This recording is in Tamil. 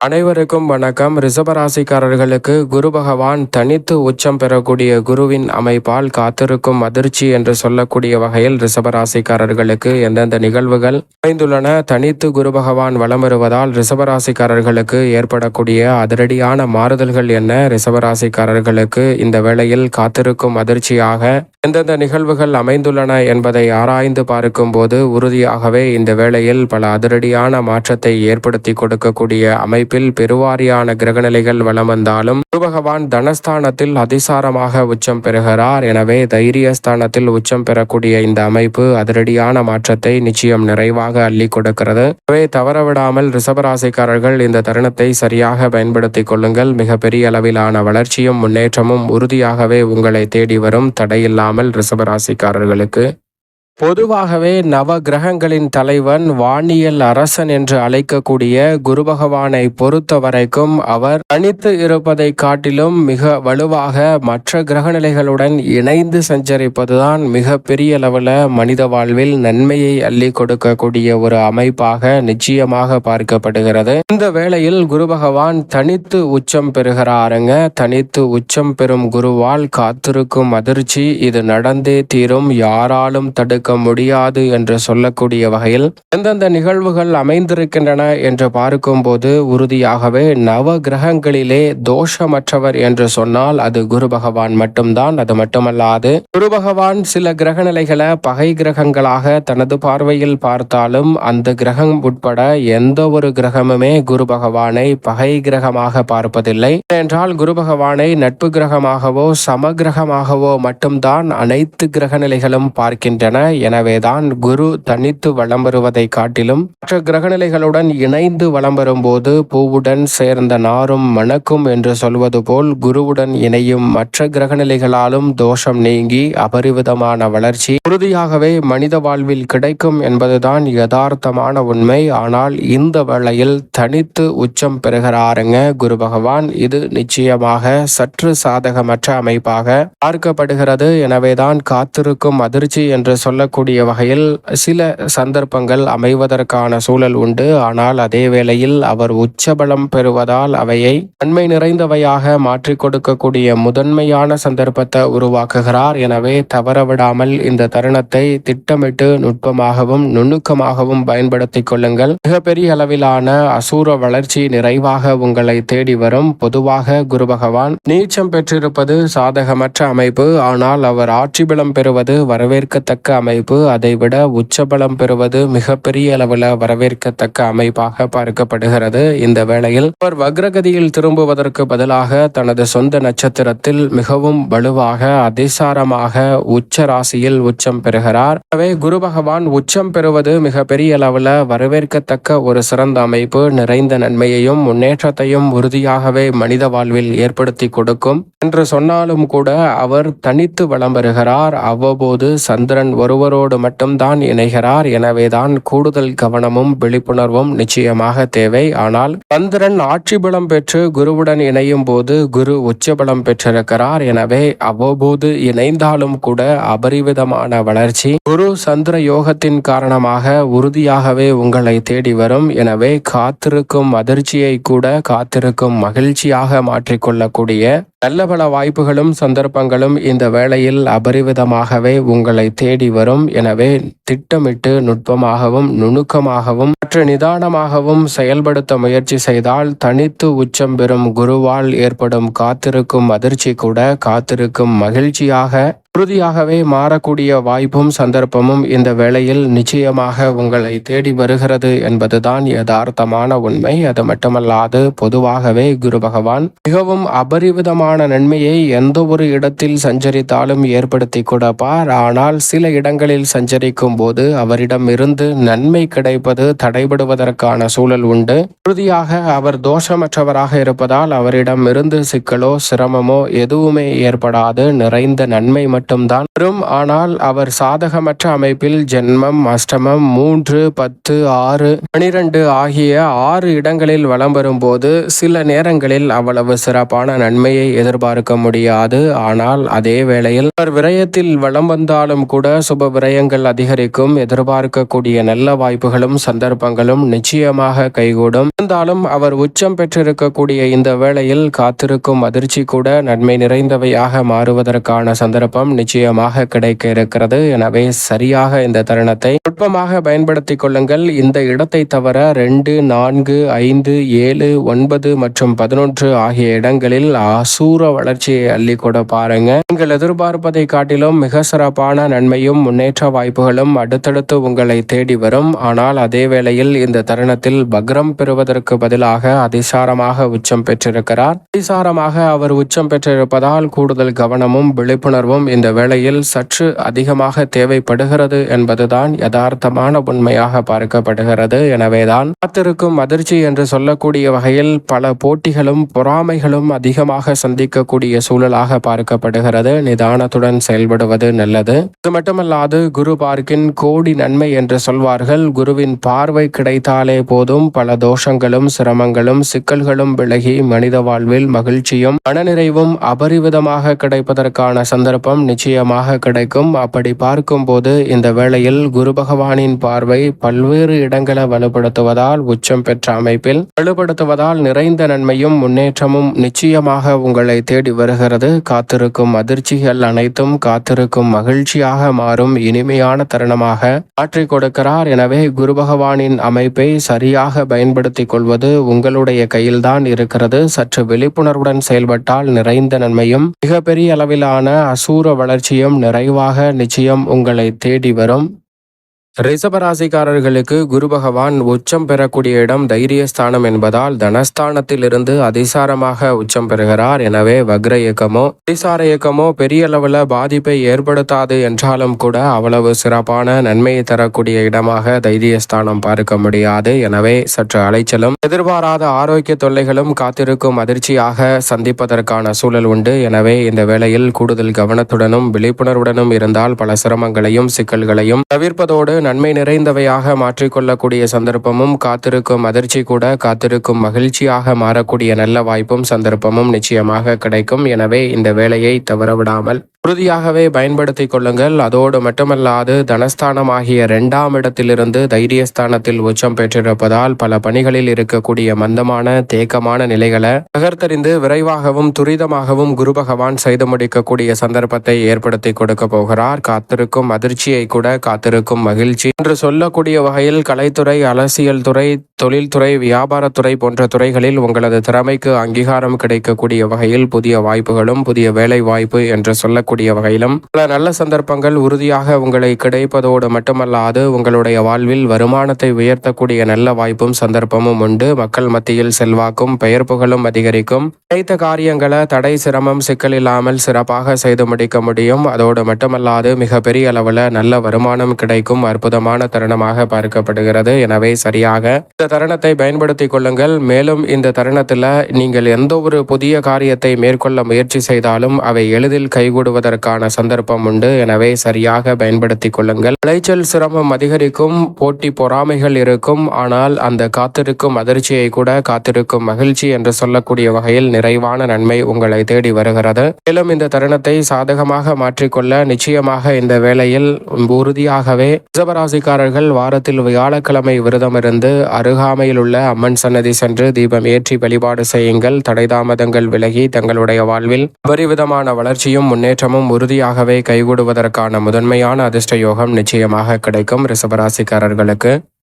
அனைவருக்கும் வணக்கம். ரிஷபராசிக்காரர்களுக்கு குரு பகவான் தனித்து உச்சம் பெறக்கூடிய குருவின் அமைப்பால் காத்திருக்கும் அதிர்ச்சி என்று சொல்லக்கூடிய வகையில் ரிஷபராசிக்காரர்களுக்கு எந்தெந்த நிகழ்வுகள் அமைந்துள்ளன தனித்து குரு பகவான் வலம் வருவதால் ரிஷபராசிக்காரர்களுக்கு ஏற்படக்கூடிய அதிரடியான மாறுதல்கள் என்ன? ரிஷபராசிக்காரர்களுக்கு இந்த வேளையில் காத்திருக்கும் அதிர்ச்சியாக எந்தெந்த நிகழ்வுகள் அமைந்துள்ளன என்பதை ஆராய்ந்து பார்க்கும்போது உறுதியாகவே இந்த வேளையில் பல அதிரடியான மாற்றத்தை ஏற்படுத்தி கொடுக்கக்கூடிய அமைப்பில் பெருவாரியான கிரகநிலைகள் வலம் வந்தாலும் குருபகவான் தனஸ்தானத்தில் அதிசாரமாக உச்சம் பெறுகிறார். எனவே தைரியஸ்தானத்தில் உச்சம் பெறக்கூடிய இந்த அமைப்பு அதிரடியான மாற்றத்தை நிச்சயம் நிறைவாக அள்ளி கொடுக்கிறது. எனவே தவறவிடாமல் ரிசபராசிக்காரர்கள் இந்த தருணத்தை சரியாக பயன்படுத்திக் கொள்ளுங்கள். மிகப்பெரிய அளவிலான வளர்ச்சியும் முன்னேற்றமும் உறுதியாகவே உங்களை தேடி வரும் தடையில்லாமல் ரிஷபராசிக்காரர்களுக்கு பொதுவாகவே நவ கிரகங்களின் தலைவன் வானியல் அரசன் என்று அழைக்கக்கூடிய குரு பகவானை பொறுத்த வரைக்கும் அவர் தனித்து இருப்பதை காட்டிலும் மிக வலுவாக மற்ற கிரகநிலைகளுடன் இணைந்து சஞ்சரிப்பதுதான் மிக பெரிய அளவில் மனித வாழ்வில் நன்மையை அள்ளி கொடுக்கக்கூடிய ஒரு அமைப்பாக நிச்சயமாக பார்க்கப்படுகிறது. இந்த வேளையில் குரு பகவான் தனித்து உச்சம் பெறுகிறாருங்க. தனித்து உச்சம் பெறும் குருவால் காத்திருக்கும் அதிர்ச்சி இது நடந்தே தீரும். யாராலும் தடுக்க முடியாது என்று சொல்லக்கூடிய வகையில் எந்தெந்த நிகழ்வுகள் அமைந்திருக்கின்றன என்று பார்க்கும்போது உறுதியாகவே நவ கிரகங்களிலே தோஷமற்றவர் என்று சொன்னால் அது குரு பகவான் மட்டும்தான். அது மட்டுமல்லாது குரு பகவான் சில கிரகநிலைகளை பகை கிரகங்களாக தனது பார்வையில் பார்த்தாலும் அந்த கிரகம் உட்பட எந்த ஒரு கிரகமுமே குரு பகவானை பகை கிரகமாக பார்ப்பதில்லை. என்றால் குரு பகவானை நட்பு கிரகமாகவோ சமகிரகமாகவோ மட்டும்தான் அனைத்து கிரகநிலைகளும் பார்க்கின்றன. எனவேதான் குரு தனித்து வளம் வருவதை காட்டிலும் மற்ற கிரகநிலைகளுடன் இணைந்து வளம் வரும்போது பூவுடன் சேர்ந்த நாரும் மணக்கும் என்று சொல்வது போல் குருவுடன் இணையும் மற்ற கிரகநிலைகளாலும் தோஷம் நீங்கி அபரிவிதமான வளர்ச்சி உறுதியாகவே மனித வாழ்வில் கிடைக்கும் என்பதுதான் யதார்த்தமான உண்மை. ஆனால் இந்த வேளையில் தனித்து உச்சம் பெறுகிறாருங்க குரு பகவான். இது நிச்சயமாக சற்று சாதகமற்ற அமைப்பாக பார்க்கப்படுகிறது. எனவேதான் காத்திருக்கும் அதிர்ச்சி என்று சொல்லக்கூடிய வகையில் சில சந்தர்ப்பங்கள் அமைவதற்கான சூழல் உண்டு. ஆனால் அதே வேளையில் அவர் உச்சபலம் பெறுவதால் அவையை நன்மை நிறைந்தவையாக மாற்றிக் கொடுக்கக்கூடிய முதன்மையான சந்தர்ப்பத்தை உருவாக்குகிறார். எனவே தவறவிடாமல் இந்த தருணத்தை திட்டமிட்டு நுட்பமாகவும் நுணுக்கமாகவும் பயன்படுத்திக் கொள்ளுங்கள். மிகப்பெரிய அளவிலான அசூர வளர்ச்சி நிறைவாக உங்களை தேடி வரும். பொதுவாக குரு பகவான் நீச்சம் பெற்றிருப்பது சாதகமற்ற அமைப்பு. ஆனால் அவர் ஆட்சி பலம் பெறுவது வரவேற்கத்தக்க அமைப்பு அதைவிட உச்சபலம் பெறுவது மிகப்பெரிய அளவில் வரவேற்கத்தக்க அமைப்பாக பார்க்கப்படுகிறது. இந்த வேளையில் அவர் வக்ரகதியில் திரும்புவதற்கு பதிலாக தனது சொந்த நட்சத்திரத்தில் மிகவும் வலுவாக அதிசாரமாக உச்ச ராசியில் உச்சம் பெறுகிறார். எனவே குரு பகவான் உச்சம் பெறுவது மிகப்பெரிய அளவில் வரவேற்கத்தக்க ஒரு சிறந்த அமைப்பு. நிறைந்த நன்மையையும் முன்னேற்றத்தையும் உறுதியாகவே மனித வாழ்வில் ஏற்படுத்தி கொடுக்கும். என்று சொன்னாலும் கூட அவர் தனித்து வலம் வருகிறார். அவ்வப்போது சந்திரன் ஒருவரோடு மட்டும்தான் இணைகிறார். எனவேதான் கூடுதல் கவனமும் விழிப்புணர்வும் நிச்சயமாக தேவை. ஆனால் சந்திரன் ஆட்சி பலம் பெற்று குருவுடன் இணையும் போது குரு உச்சபலம் பெற்றிருக்கிறார். எனவே அவ்வப்போது இணைந்தாலும் கூட அபரிவிதமான வளர்ச்சி. குரு சந்திர யோகத்தின் காரணமாக உறுதியாகவே உங்களை தேடி வரும். எனவே காத்திருக்கும் அதிர்ச்சியை கூட காத்திருக்கும் மகிழ்ச்சியாக மாற்றிக்கொள்ளக்கூடிய நல்ல பல வாய்ப்புகளும் சந்தர்ப்பங்களும் இந்த வேளையில் அபரிவிதமாகவே உங்களை தேடி வரும். எனவே திட்டமிட்டு நுட்பமாகவும் நுணுக்கமாகவும் மற்ற நிதானமாகவும் செயல்படுத்த முயற்சி செய்தால் தனித்து உச்சம் பெறும் குருவால் ஏற்படும் காத்திருக்கும் அதிர்ச்சி கூட காத்திருக்கும் மகிழ்ச்சியாக உறுதியாகவே மாறக்கூடிய வாய்ப்பும் சந்தர்ப்பமும் இந்த வேளையில் நிச்சயமாக உங்களை தேடி வருகிறது என்பதுதான் யதார்த்தமான உண்மை. அது மட்டுமல்லாது பொதுவாகவே குரு பகவான் மிகவும் அபரிவிதமான நன்மையை எந்த ஒரு இடத்தில் சஞ்சரித்தாலும் ஏற்படுத்தி கொடுப்பார். ஆனால் சில இடங்களில் சஞ்சரிக்கும் போது அவரிடம் இருந்து நன்மை கிடைப்பது தடைபடுவதற்கான சூழல் உண்டு. உறுதியாக அவர் தோஷமற்றவராக இருப்பதால் அவரிடம் இருந்து சிக்கலோ சிரமமோ எதுவுமே ஏற்படாது. நிறைந்த நன்மை மட்டும் மட்டும்தான் வரும். ஆனால் அவர் சாதகமற்ற அமைப்பில் ஜென்மம் அஷ்டமம் மூன்று பத்து ஆறு பனிரெண்டு ஆகிய ஆறு இடங்களில் வலம் வரும்போது சில நேரங்களில் அவ்வளவு சிறப்பான நன்மையை எதிர்பார்க்க முடியாது. ஆனால் அதே வேளையில் அவர் விரயத்தில் வலம் வந்தாலும் கூட சுப விரயங்கள் அதிகரிக்கும். எதிர்பார்க்கக்கூடிய நல்ல வாய்ப்புகளும் சந்தர்ப்பங்களும் நிச்சயமாக கைகூடும். இருந்தாலும் அவர் உச்சம் பெற்றிருக்கக்கூடிய இந்த வேளையில் காத்திருக்கும் அதிர்ச்சி கூட நன்மை நிறைந்தவையாக மாறுவதற்கான சந்தர்ப்பம் நிச்சயமாக கிடைக்க இருக்கிறது. எனவே சரியாக இந்த தருணத்தை நுட்பமாக பயன்படுத்திக் கொள்ளுங்கள். இந்த இடத்தை தவிர ரெண்டு நான்கு ஐந்து ஏழு ஒன்பது மற்றும் பதினொன்று ஆகிய இடங்களில் அசூர வளர்ச்சியை அள்ளி கூட பாருங்க. நீங்கள் எதிர்பார்ப்பதை காட்டிலும் மிக சிறப்பான நன்மையும் முன்னேற்ற வாய்ப்புகளும் அடுத்தடுத்து உங்களை தேடி வரும். ஆனால் அதே வேளையில் இந்த தருணத்தில் பக்ரம் பெறுவதற்கு பதிலாக அதிசாரமாக உச்சம் பெற்றிருக்கிறார். அதிசாரமாக அவர் உச்சம் பெற்றிருப்பதால் கூடுதல் கவனமும் விழிப்புணர்வும் இந்த வேளையில் சற்று அதிகமாக தேவைப்படுகிறது என்பதுதான் யதார்த்தமான உண்மையாக பார்க்கப்படுகிறது. எனவேதான் காத்திருக்கும் அதிர்ச்சி என்று சொல்லக்கூடிய வகையில் பல போட்டிகளும் பொறாமைகளும் அதிகமாக சந்திக்கக்கூடிய சூழலாக பார்க்கப்படுகிறது. நிதானத்துடன் செயல்படுவது நல்லது. இது மட்டுமல்லாது குரு பார்க்கின் கோடி நன்மை என்று சொல்வார்கள். குருவின் பார்வை கிடைத்தாலே போதும். பல தோஷங்களும் சிரமங்களும் சிக்கல்களும் விலகி மனித வாழ்வில் மகிழ்ச்சியும் மனநிறைவும் அபரிவிதமாக கிடைப்பதற்கான சந்தர்ப்பம் நிச்சயமாக கிடைக்கும். அப்படி பார்க்கும்போது இந்த வேளையில் குரு பகவானின் பார்வை பல்வேறு இடங்களை வலுப்படுத்துவதால் உச்சம் பெற்ற அமைப்பில் வலுப்படுத்துவதால் நிறைந்த நன்மையும் முன்னேற்றமும் நிச்சயமாக உங்களை தேடி வருகிறது. காத்திருக்கும் அதிர்ச்சிகள் அனைத்தும் காத்திருக்கும் மகிழ்ச்சியாக மாறும். இனிமையான தருணமாக மாற்றிக் கொடுக்கிறார். எனவே குரு பகவானின் அமைப்பை சரியாக பயன்படுத்திக் கொள்வது உங்களுடைய கையில்தான் இருக்கிறது. சற்று விழிப்புணர்வுடன் செயல்பட்டால் நிறைந்த நன்மையும் மிகப்பெரிய அளவிலான அசூர வளர்ச்சியும் நிறைவாக நிச்சயம் உங்களை தேடி வரும். ரிஷபராசிக்காரர்களுக்கு குரு பகவான் உச்சம் பெறக்கூடிய இடம் தைரியஸ்தானம் என்பதால் தனஸ்தானத்திலிருந்து அதிசாரமாக உச்சம் பெறுகிறார். எனவே வக்ர இயக்கமோ அதிசார இயக்கமோ பெரிய அளவில் பாதிப்பை ஏற்படுத்தாது என்றாலும் கூட அவ்வளவு சிறப்பான நன்மையை தரக்கூடிய இடமாக தைரியஸ்தானம் பார்க்க முடியாது. எனவே சற்று அலைச்சலும் எதிர்பாராத ஆரோக்கிய தொல்லைகளும் காத்திருக்கும் அதிர்ச்சியாக சந்திப்பதற்கான சூழல் உண்டு. எனவே இந்த வேளையில் கூடுதல் கவனத்துடனும் விழிப்புணர்வுடனும் இருந்தால் பல சிரமங்களையும் சிக்கல்களையும் தவிர்ப்பதோடு நன்மை நிறைந்தவையாக மாற்றிக்கொள்ளக்கூடிய சந்தர்ப்பமும் காத்திருக்கும் அதிர்ச்சி கூட காத்திருக்கும் மகிழ்ச்சியாக மாறக்கூடிய நல்ல வாய்ப்பும் சந்தர்ப்பமும் நிச்சயமாக கிடைக்கும். எனவே இந்த வேலையை தவறவிடாமல் உறுதியாகவே பயன்படுத்திக் கொள்ளுங்கள். அதோடு மட்டுமல்லாது தனஸ்தானம் ஆகிய இரண்டாம் இடத்திலிருந்து தைரியஸ்தானத்தில் உச்சம் பெற்றிருப்பதால் பல பணிகளில் இருக்கக்கூடிய மந்தமான தேக்கமான நிலைகளை தகர்த்தறிந்து விரைவாகவும் துரிதமாகவும் குரு பகவான் செய்து முடிக்கக்கூடிய சந்தர்ப்பத்தை ஏற்படுத்தி கொடுக்க போகிறார். காத்திருக்கும் அதிர்ச்சியை கூட காத்திருக்கும் மகிழ்ச்சி. என்று சொல்லக்கூடிய வகையில் கலைத்துறை அரசியல் துறை தொழில்துறை வியாபாரத்துறை போன்ற துறைகளில் உங்களது திறமைக்கு அங்கீகாரம் கிடைக்கக்கூடிய வகையில் புதிய வாய்ப்புகளும் புதிய வேலை வாய்ப்பு என்று கூடிய வகையிலும் பல நல்ல சந்தர்ப்பங்கள் உறுதியாக உங்களை கிடைப்பதோடு மட்டுமல்லாது உங்களுடைய வாழ்வில் வருமானத்தை உயர்த்தக்கூடிய நல்ல வாய்ப்பும் சந்தர்ப்பமும் உண்டு. மக்கள் மத்தியில் செல்வாக்கும் பெயர் புகழும் அதிகரிக்கும். கிடைத்த காரியங்களை தடை சிரமம் சிக்கல் இல்லாமல் சிறப்பாக செய்து முடிக்க முடியும். அதோடு மட்டுமல்லாது மிக பெரிய அளவில் நல்ல வருமானம் கிடைக்கும். அற்புதமான தருணமாக பார்க்கப்படுகிறது. எனவே சரியாக இந்த தருணத்தை பயன்படுத்திக் கொள்ளுங்கள். மேலும் இந்த தருணத்தில் நீங்கள் எந்த ஒரு புதிய காரியத்தை மேற்கொள்ள முயற்சி செய்தாலும் அவை எளிதில் கைகூடுவதற்கான சந்தர்ப்பம் உண்டு. எனவே சரியாக பயன்படுத்திக் கொள்ளுங்கள். விளைச்சல் சிரமம் அதிகரிக்கும் போட்டி பொறாமைகள் இருக்கும். ஆனால் அந்த காத்திருக்கும் அதிர்ச்சியை கூட காத்திருக்கும் மகிழ்ச்சி என்று சொல்லக்கூடிய வகையில் நிறைவான நன்மை உங்களை தேடி வருகிறது. மேலும் இந்த தருணத்தை சாதகமாக மாற்றிக்கொள்ள நிச்சயமாக இந்த வேளையில் உறுதியாகவே ரிஷபராசிக்காரர்கள் வாரத்தில் வியாழக்கிழமை விரதமிருந்து அருகாமையில் உள்ள அம்மன் சன்னதி சென்று தீபம் ஏற்றி வழிபாடு செய்யுங்கள். தடைதாமதங்கள் விலகி தங்களுடைய வாழ்வில் அபரிவிதமான வளர்ச்சியும் முன்னேற்றம் முன்னேற்றமும் உறுதியாகவே கைகூடுவதற்கான முதன்மையான அதிர்ஷ்ட யோகம் நிச்சயமாக கிடைக்கும் ரிஷபராசிக்காரர்களுக்கு.